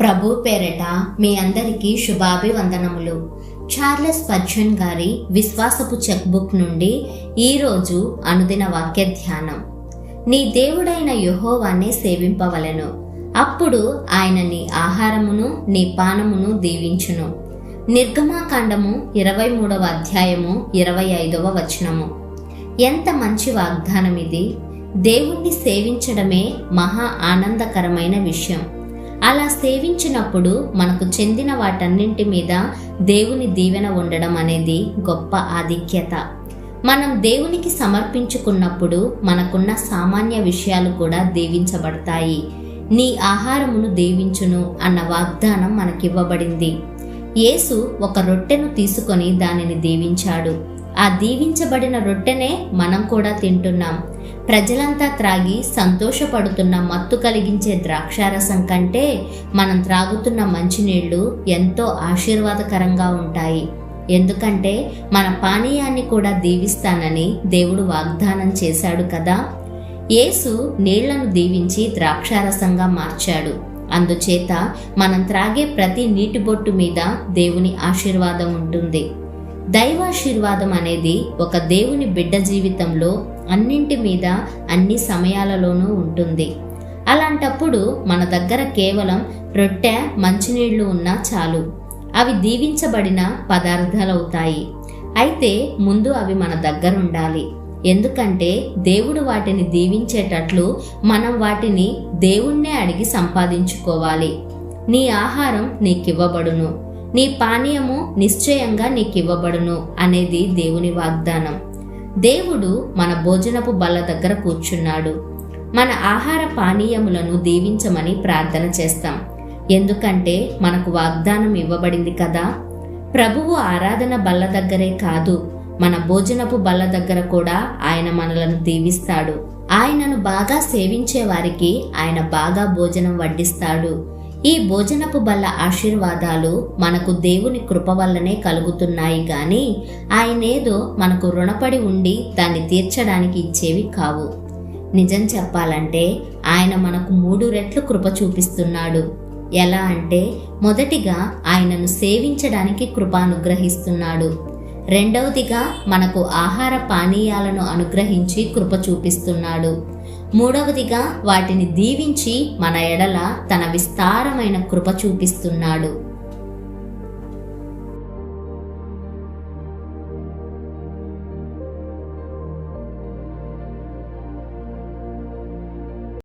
ప్రభు పేరట మీ అందరికీ శుభాభివందనములు. చార్లెస్ పర్జన్ గారి విశ్వాసపు చెక్బుక్ నుండి ఈరోజు అనుదిన వాక్య ధ్యానం. నీ దేవుడైన యెహోవానే సేవింపవలెను. అప్పుడు ఆయన నీ ఆహారమును నీ పానమును దీవించును. నిర్గమాకాండము ఇరవై మూడవ అధ్యాయము ఇరవై ఐదవ వచనము. ఎంత మంచి వాగ్దానం ఇది దేవుణ్ణి సేవించడమే మహా ఆనందకరమైన విషయం. అలా సేవించినప్పుడు మనకు చెందిన వాటన్నింటి మీద దేవుని దీవెన ఉండడం అనేది గొప్ప ఆధిక్యత. మనం దేవునికి సమర్పించుకున్నప్పుడు మనకున్న సామాన్య విషయాలు కూడా దీవించబడతాయి. నీ ఆహారమును దీవించును అన్న వాగ్దానం మనకివ్వబడింది. యేసు ఒక రొట్టెను తీసుకొని దానిని దీవించాడు. ఆ దీవించబడిన రొట్టెనే మనం కూడా తింటున్నాం. ప్రజలంతా త్రాగి సంతోషపడుతున్న మత్తు కలిగించే ద్రాక్షారసం కంటే మనం త్రాగుతున్న మంచినీళ్ళు ఎంతో ఆశీర్వాదకరంగా ఉంటాయి. ఎందుకంటే మన పానీయాన్ని కూడా దీవిస్తానని దేవుడు వాగ్దానం చేశాడు కదా. యేసు నీళ్ళను దీవించి ద్రాక్షారసంగా మార్చాడు. అందుచేత మనం త్రాగే ప్రతి నీటి బొట్టు మీద దేవుని ఆశీర్వాదం ఉంటుంది. దైవాశీర్వాదం అనేది ఒక దేవుని బిడ్డ జీవితంలో అన్నింటి మీద అన్ని సమయాలలోనూ ఉంటుంది. అలాంటప్పుడు మన దగ్గర కేవలం రొట్టె మంచినీళ్ళు ఉన్నా చాలు. అవి దీవించబడిన పదార్థాలవుతాయి. అయితే ముందు అవి మన దగ్గర ఉండాలి. ఎందుకంటే దేవుడు వాటిని దీవించేటట్లు మనం వాటిని దేవుణ్ణే అడిగి సంపాదించుకోవాలి. నీ ఆహారం నీకివ్వబడును. నీ పానీయము నిశ్చయంగా నీకివ్వబడును అనేది దేవుని వాగ్దానం. దేవుడు మన భోజనపు బల్ల దగ్గర కూర్చున్నాడు. మన ఆహార పానీయములను దీవించమని ప్రార్థన చేస్తాం. ఎందుకంటే మనకు వాగ్దానం ఇవ్వబడింది కదా? ప్రభువు ఆరాధన బల్ల దగ్గరే కాదు మన భోజనపు బల్ల దగ్గర కూడా ఆయన మనలను దీవిస్తాడు. ఆయనను బాగా సేవించే వారికి ఆయన బాగా భోజనం వడ్డిస్తాడు. ఈ భోజనపు బల్ల ఆశీర్వాదాలు మనకు దేవుని కృప వల్లనే కలుగుతున్నాయి గాని ఆయనేదో మనకు రుణపడి ఉండి దాన్ని తీర్చడానికి ఇచ్చేవి కావు. నిజం చెప్పాలంటే ఆయన మనకు మూడు రెట్లు కృప చూపిస్తున్నాడు. ఎలా అంటే మొదటిగా ఆయనను సేవించడానికి కృప అనుగ్రహిస్తున్నాడు. రెండవదిగా మనకు ఆహార పానీయాలను అనుగ్రహించి కృప చూపిస్తున్నాడు. మూడవదిగా వాటిని దీవించి మన ఎడల తన విస్తారమైన కృప చూపిస్తున్నాడు.